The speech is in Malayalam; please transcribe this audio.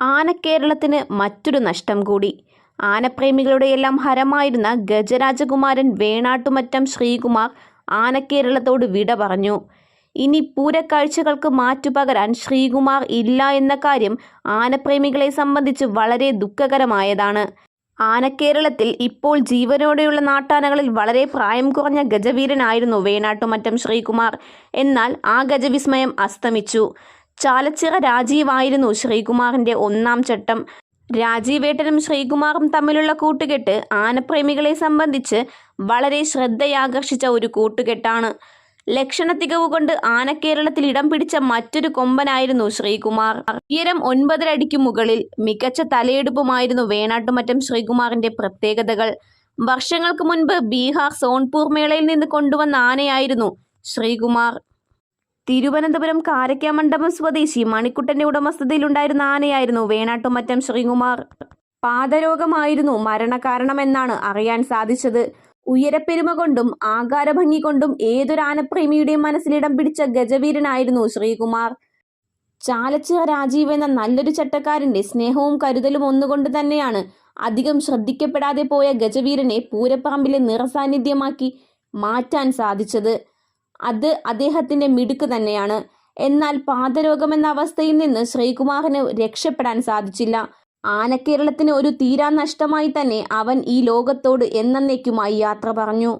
ആനക്കേരളത്തിന് മറ്റൊരു നഷ്ടം കൂടി. ആനപ്രേമികളുടെയെല്ലാം ഹരമായിരുന്ന ഗജരാജകുമാരൻ വേണാട്ടുമറ്റം ശ്രീകുമാർ ആനക്കേരളത്തോട് വിട പറഞ്ഞു. ഇനി പൂരക്കാഴ്ചകൾക്ക് മാറ്റുപകരാൻ ശ്രീകുമാർ ഇല്ല എന്ന കാര്യം ആനപ്രേമികളെ സംബന്ധിച്ച് വളരെ ദുഃഖകരമായതാണ്. ആനക്കേരളത്തിൽ ഇപ്പോൾ ജീവനോടെയുള്ള നാട്ടാനകളിൽ വളരെ പ്രായം കുറഞ്ഞ ഗജവീരനായിരുന്നു വേണാട്ടുമറ്റം ശ്രീകുമാർ. എന്നാൽ ആ ഗജവിസ്മയം അസ്തമിച്ചു. ചാലച്ചിറ രാജീവായിരുന്നു ശ്രീകുമാറിന്റെ ഒന്നാം ചട്ടം. രാജീവേട്ടനും ശ്രീകുമാറും തമ്മിലുള്ള കൂട്ടുകെട്ട് ആനപ്രേമികളെ സംബന്ധിച്ച് വളരെ ശ്രദ്ധയാകർഷിച്ച ഒരു കൂട്ടുകെട്ടാണ്. ലക്ഷണ തികവ് കൊണ്ട് ആനക്കേരളത്തിൽ ഇടം പിടിച്ച മറ്റൊരു കൊമ്പനായിരുന്നു ശ്രീകുമാർ. ഉയരം ഒൻപതര അടിക്കു മുകളിൽ മികച്ച തലയെടുപ്പുമായിരുന്നു വേണാട്ടുമറ്റം ശ്രീകുമാറിന്റെ പ്രത്യേകതകൾ. വർഷങ്ങൾക്ക് മുൻപ് ബീഹാർ സോൺപൂർ മേളയിൽ നിന്ന് കൊണ്ടുവന്ന ആനയായിരുന്നു ശ്രീകുമാർ. തിരുവനന്തപുരം കാരക്കാമണ്ഡപം സ്വദേശി മണിക്കുട്ടന്റെ ഉടമസ്ഥതയിലുണ്ടായിരുന്ന ആനയായിരുന്നു വേണാട്ടുമറ്റം ശ്രീകുമാർ. പാദരോഗമായിരുന്നു മരണകാരണമെന്നാണ് അറിയാൻ സാധിച്ചത്. ഉയരപ്പെരുമ കൊണ്ടും ആകാരഭംഗി കൊണ്ടും ഏതൊരു ആനപ്രേമിയുടെയും മനസ്സിലിടം പിടിച്ച ഗജവീരനായിരുന്നു ശ്രീകുമാർ. ചാലച്ചിറ രാജീവ് എന്ന നല്ലൊരു ചട്ടക്കാരന്റെ സ്നേഹവും കരുതലും ഒന്നുകൊണ്ട് തന്നെയാണ് അധികം ശ്രദ്ധിക്കപ്പെടാതെ പോയ ഗജവീരനെ പൂരപ്പറമ്പിലെ നിറസാന്നിധ്യമാക്കി മാറ്റാൻ സാധിച്ചത്. അത് അദ്ദേഹത്തിന്റെ മിടുക്ക് തന്നെയാണ്. എന്നാൽ പാദരോഗമെന്ന അവസ്ഥയിൽ നിന്ന് ശ്രീകുമാറിന് രക്ഷപ്പെടാൻ സാധിച്ചില്ല. ആനക്കേരളത്തിന് ഒരു തീരാനഷ്ടമായി തന്നെ അവൻ ഈ ലോകത്തോട് എന്നേക്കുമായി യാത്ര പറഞ്ഞു.